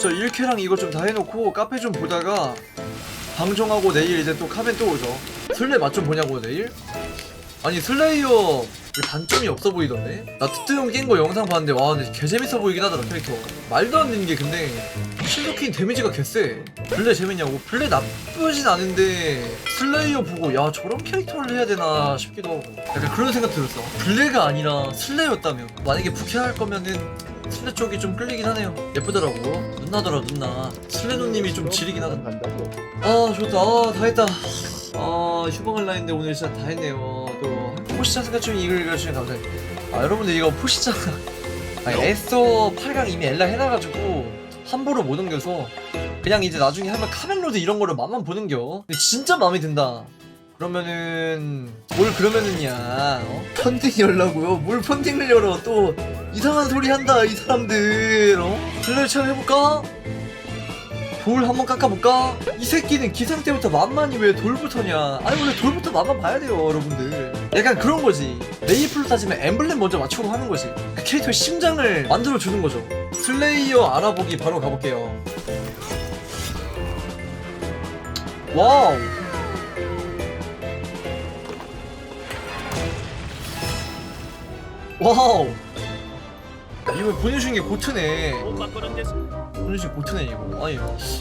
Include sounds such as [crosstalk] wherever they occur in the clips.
저 1캐랑 이거 좀 다 해놓고 카페 좀 보다가 방송하고 내일 이제 또 카멘 또 오죠. 슬레 맛 좀 보냐고 내일? 아니 슬레이어 왜 단점이 없어 보이던데? 나 트트용 깬 거 영상 봤는데 와 근데 개 재밌어 보이긴 하더라 캐릭터. 말도 안 되는 게 근데 실로킨 데미지가 개쎄 블레 재밌냐고. 블레 나쁘진 않은데 슬레이어 보고 야 저런 캐릭터를 해야 되나 싶기도 하고. 약간 그런 생각 들었어. 블레가 아니라 슬레였다며 만약에 부캐할 거면은 슬레 쪽이 좀 끌리긴 하네요. 예쁘더라고. 눈나더라 눈나. 슬레노님이 좀 지리긴 하다. 간다고. 아 좋다. 아, 다 했다. 아 휴방을 나 했는데 오늘 진짜 다 했네요. 또 포시장 생각중 이글 읽어주시면 감사해요 아 여러분들 이거 포시장. [laughs] 아니 에서 8강 이미 엘라 해놔가지고 함부로 못 옮겨서 그냥 이제 나중에 하면 카멜로드 이런 거를 맛만 보는겨. 근데 진짜 마음에 든다. 그러면은 뭘 그러면은야 어? 펀딩 열라고요? 뭘 펀딩을 열어 또 이상한 소리 한다 이 사람들 어? 체험 해볼까? 돌 한번 깎아볼까? 이 새끼는 기상 때부터 만만이 왜 돌부터냐? 아니 원래 돌부터 만만 봐야 돼요 여러분들 약간 그런 거지 레이플로 따지면 엠블렘 먼저 맞추고 하는 거지 그 캐릭터의 심장을 만들어 주는 거죠 슬레이어 알아보기 바로 가볼게요 와우 와우 이거 보내주신 게 고트네 보내주신 고트네 이거 아니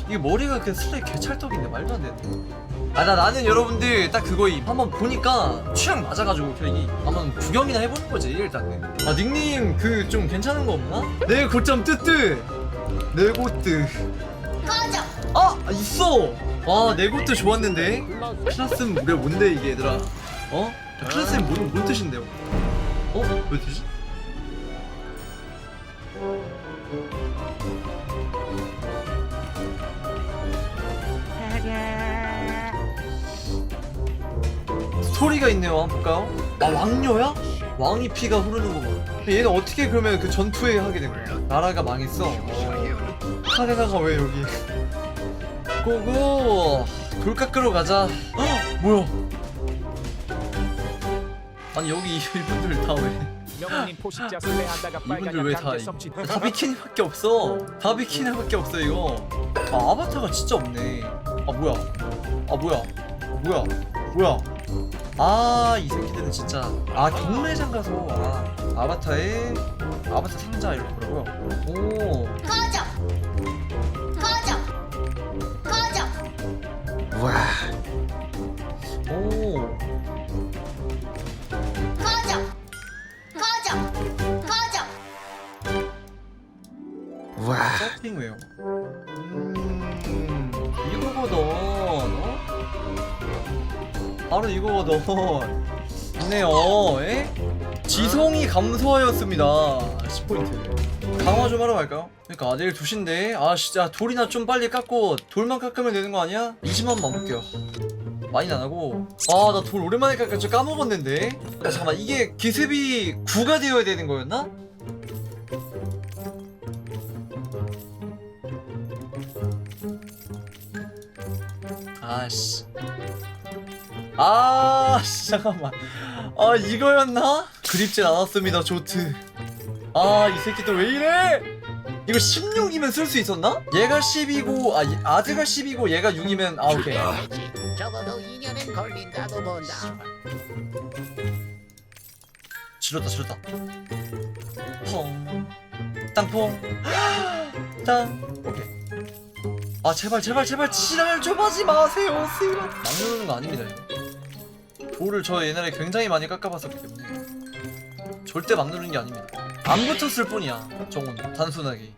이게 머리가 그 슬레이 개찰떡인데 말도 안 되네 아나 나는 여러분들 딱 그거임 한번 보니까 취향 맞아가지고 캐릭이 한번 구경이나 해보는 거지 일단은 아 닉네임 그좀 괜찮은 거 없나? 내 고점 뜨뜨 내 고뜨 꺼져. 아 있어 와내 고뜨 좋았는데 클라스는 우리 뭔데 이게 얘들아 어? 클라스는 뭔, 뭔 뜻인데요? 어? 왜 뜻이? 스토리가 있네요 한번 볼까요? 아 왕녀야? 왕이 피가 흐르는구만 얘는 어떻게 그러면 그 전투에 하게 된 거야? 나라가 망했어 어. 카레나가 왜 여기 고고 돌 깎으러 가자 어? 뭐야 아니 여기 이분들 다 왜 이분들 왜다다 비키니밖에 없어. 다 비키니밖에 없어 이거. 아 아바타가 진짜 없네. 아 뭐야? 아 뭐야? 뭐야? 뭐야? 아 이 새끼들은 진짜. 아 경매장 가서 아 아바타에 아바타 상자 이런 거라고요? 오. 꺼져. 꺼져. 꺼져. 와. 와. 서핑 웨어. 음. 이거거든. 어? 바로 이거거든. 좋네요. 에? 지성이 감소하였습니다. 10포인트. 강화 좀 하러 갈까요? 그러니까 내일 2시인데 아 진짜 돌이나 좀 빨리 깎고 돌만 깎으면 되는 거 아니야? 20만만 볼게요. 많이는 안 하고 아 나 돌 오랜만에 깎아 저 까먹었는데 야, 잠깐만 이게 기습이 9가 되어야 되는 거였나? 아씨. 아씨 [laughs] 잠깐만. 아 이거였나? 그립진 않았습니다 조트. 아 이 새끼 또 왜 이래? 이거 16이면 쓸 수 있었나? 얘가 10이고 아 이- 아드가 10이고 얘가 6이면 아 오케이. 적어도 2년은 걸린다고 본다. 지렸다 지렸다. 펑. 땅퐁 [gasps] 땅. 오케이 아 제발 제발 제발 지랄 좀 하지 마세요. 씨발 막 누르는 거 아닙니다 이거. 돌을 저 옛날에 굉장히 많이 깎아봤었기 때문에 절대 막 누르는 게 아닙니다. 안 붙었을 뿐이야 정원 단순하게.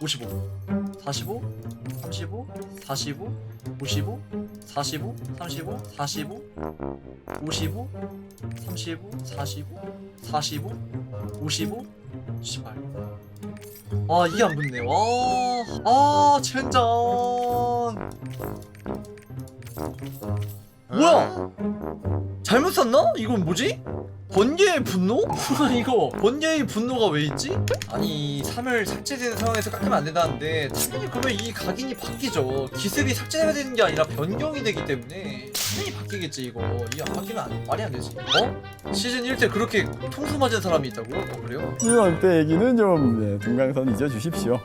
55 45 35 45 55 45 35 45 55 35 45 45 55 18아 이게 안 붙네. 와 아 젠장 뭐야 잘못 샀나? 이건 뭐지? 번개의 분노? [laughs] 이거 번개의 분노가 왜 있지? 아니 3을 삭제되는 상황에서 깎으면 안 된다는데 당연히 그러면 이 각인이 바뀌죠 기습이 삭제가 되는 게 아니라 변경이 되기 때문에 당연히 바뀌겠지 이거 이게 안 바뀌면 안, 말이 안 되지 어? 시즌 1 때 그렇게 통수 맞은 사람이 있다고? 어, 그래요? 이번 때 얘기는 좀 네, 동강선 잊어주십시오.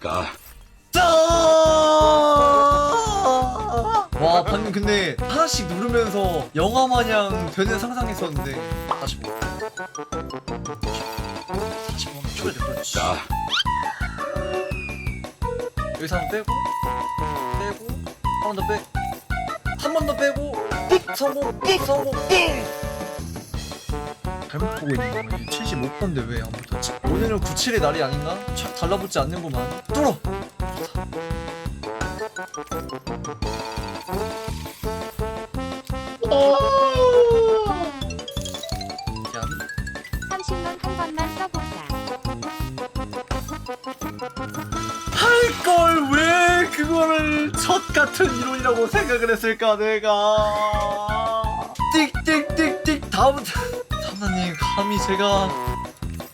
가. 와 방금 근데 하나씩 누르면서 영화 마냥 되는 상상했었는데. 다시 뭐. 다시 뭐 쳐야 돼 그렇지 가. 여기서 한번 빼고 빼고 한 번 더빼한번 더 빼고 삑 성공! 삑 성공! 삑 잘못 보고 있는 거야. 75번인데 왜안 붙었지 오늘은 97의 날이 아닌가? 착 달라붙지 않는구만. 뚫어! 미안 30만 한 번만 써보자. 할걸 왜 그거를 첫 같은 이론이라고 생각을 했을까 내가? 띡띡띡띡 다음 감히 제가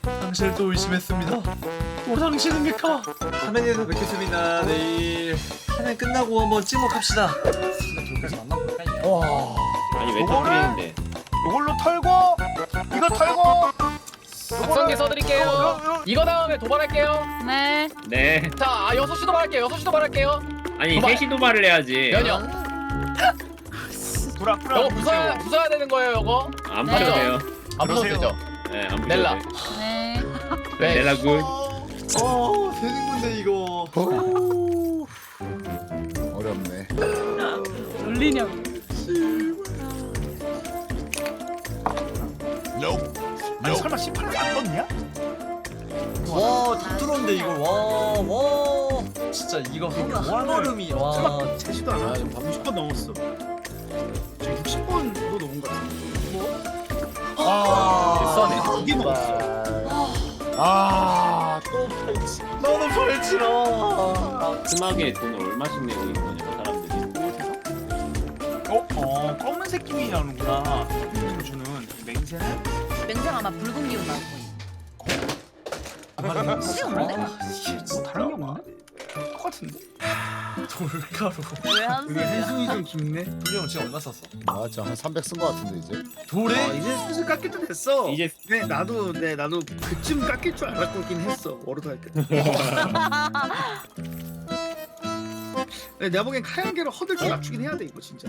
당신을 또 의심했습니다 또 당신입니까? 화면에서 뵙겠습니다 내일 화면 끝나고 한번 찍먹합시다 돌까지 만나볼까 와. 아니 왜 요거를- 터뜨리는데? 이걸로 털고 이거 털고 박성기 써드릴게요. 이거 다음에 도발할게요. 네. 네. 자, 아, 6시 도발할게요. 6시 도발할게요. 아니 도발. 셋이 도발을 해야지. 면역. 불아 불아 이거 부숴야, 부숴야 되는 거예요, 이거. 안 네. 부셔도 돼요. 안 부숴도 그러세요. 되죠. 네, 안 넬라. 돼요. 네. [laughs] 네. 넬라 굿. 어 되는 건데 이거 어렵네. 아니 설마 18을 안 떴냐? 와다 뚫었는데 이걸 와 와 진짜 이거 한, 한 걸음이 와 채지도 않아? 60번 넘었어 저 60번도 넘은 것 같은데 아, 써네. 이게 넘었어 아또 팔찌. 나도 벌치라. 스마게 돈을 얼마씩 내고 있는 거냐 사람들이. 어? 어 검은색 김이 나오는구나 주는 맹세는? 맹장 아마 붉은 기운 나올 거예요. 쉬운데? 뭐 다른 게 없나? 똑같은데? 돌가루. 왜 한숨이야? 한숨이 좀 깊네 돌리 형 지금 얼마 썼어? 아, 진짜 한 300 쓴 거 같은데 이제. 돌에? 아 이제 슬슬 깎일 때 됐어 이제 네 나도 네 나도 그쯤 깎일 줄 알았긴 했어 워로드 할 때 [laughs] 네, 내가 보기엔 카양계를 허들 좀 낮추긴 해야 돼 이거 진짜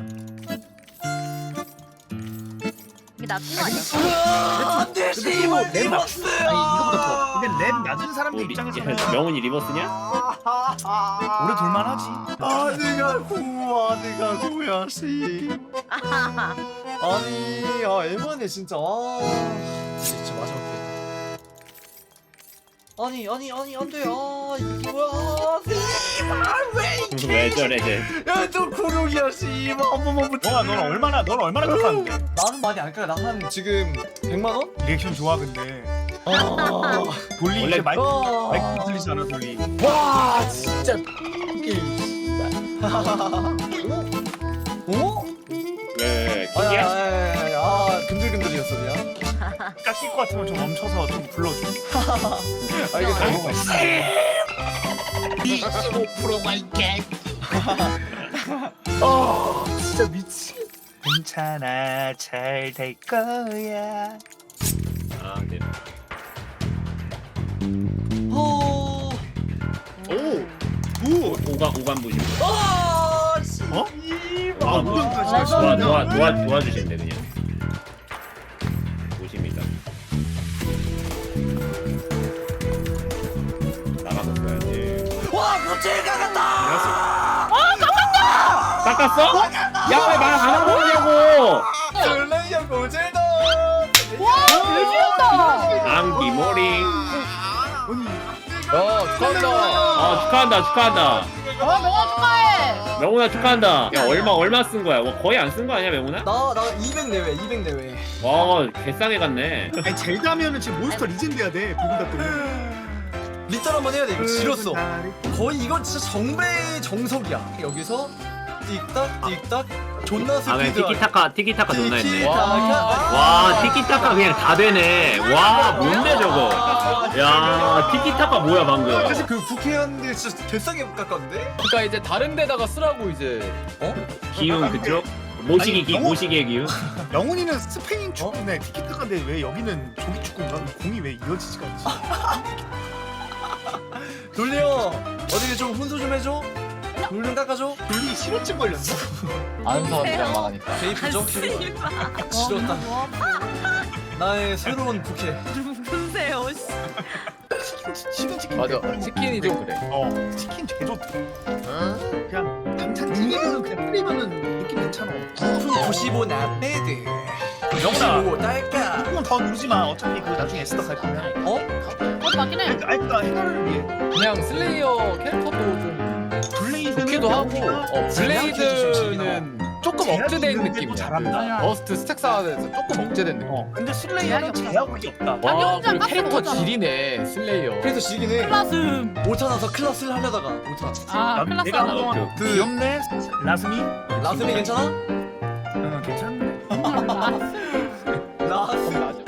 이게 낮은 거 아니야? 안돼 또랩 낮춘 아니 이거보다 더 근데 랩 낮은 사람들 우리 입장에서는 [laughs] 명훈이 리버스냐? 오래 돌만하지 아내가 구워 아내가 구야시. 아니 아 애만해 진짜. 아 진짜 마지막에. 아니 아니 아니 안돼 아 이게 뭐야 씨발 왜 이게 왜 저래 쟤? 야또 구룡이야 씨발 한 번만 붙여. 너가 넌 얼마나 넌 얼마나 깎았는데 나는 많이 안 까요. 나한 지금 100만 원? 리액션 좋아 근데. 아, 돌리 원래 이제 마이크 아, 마이크 들리지 않아 돌리. 와 진짜. 어? 깎일 것 같으면 좀 멈춰서 좀 불러줘 알겠어. 25%가 있게. 어 진짜 미치 괜찮아 잘 될 거야 아 네. 어. 오오 오간 오간 부심. 아, 씨. 어? 아 무덤까지 도와 하시네 도와 도와 도와주신대 그냥. 와, 무채 가갔다. 깎았어? 야 왜 말 안 하고 오냐고! 플레이어 고젤다. 와, 개지었다. 안기 모링. 어 축하한다 어 축하한다 축하한다. 어 명아 축하해. 명훈아 축하한다. 야 얼마 얼마 쓴 거야? 와, 거의 안 쓴 거 아니야 명훈아? 나나 200 내외 200 내외 와 개싸게 갔네. 아니 젤다면은 지금 몬스터 리젠드 해야 돼 붉은 때문에 리턴 한번 해야 돼 이거 지렸어 거의 이건 진짜 정배의 정석이야 여기서 띡딱 띡딱 존나 아 그냥 스피드 티키타카 티키타카 존나 했네. 티키타카 와 티키타카 그냥 다 되네. 와 뭔데 저거? 야 티키타카 뭐야 방금? 사실 그 국회의원들 진짜 개싸게 깎았는데? 그러니까 이제 다른 데다가 쓰라고 이제 기운 그쪽? 모시기 기 모시기의 기운? [laughs] 영훈이는 스페인 축구네 티키타카인데 왜 여기는 조기 축구인가? 공이 왜 이어지지가 않지? [laughs] 돌려 어떻게 좀 훈수 좀 해줘? 돌좀 깎아줘? 돌리 실어증 걸렸어? 아는 사람들이랑 말하니까. 베이프죠? 지렸다. 나의 새로운 국회. 누구세요? 씨. 치킨 치킨 맞아. 치킨이 좀 그래. 어 치킨 개 좋다. 그냥 당찬 찌개는 그냥 끓이면은 느낌 괜찮아. 95 나베드 95 딸까 조금만 더 누르지 마. 어차피 그 나중에 에스더 갈 거면. 어? 맞긴 해. 아니 그니까 해가를 위해 그냥 슬레이어 캐릭터도 좀 블레이드는 좋기도 하고 어 블레이드는 조금 제약이 억제된 있는데도 느낌이야 잘한다. 그 버스트 스택 쌓아서 조금 억제된 느낌 어 근데 슬레이어는. 제약이 없다 아니, 와 혼자 그리고 캐릭터. 질이네 슬레이어 그래서 지긴 해 클라스. 오타나서 클라스를 하려다가 오타 아 클라스 내가 안 먹어. 그- 그 귀엽네 라스미 라스미 괜찮아? 응 괜찮네 라스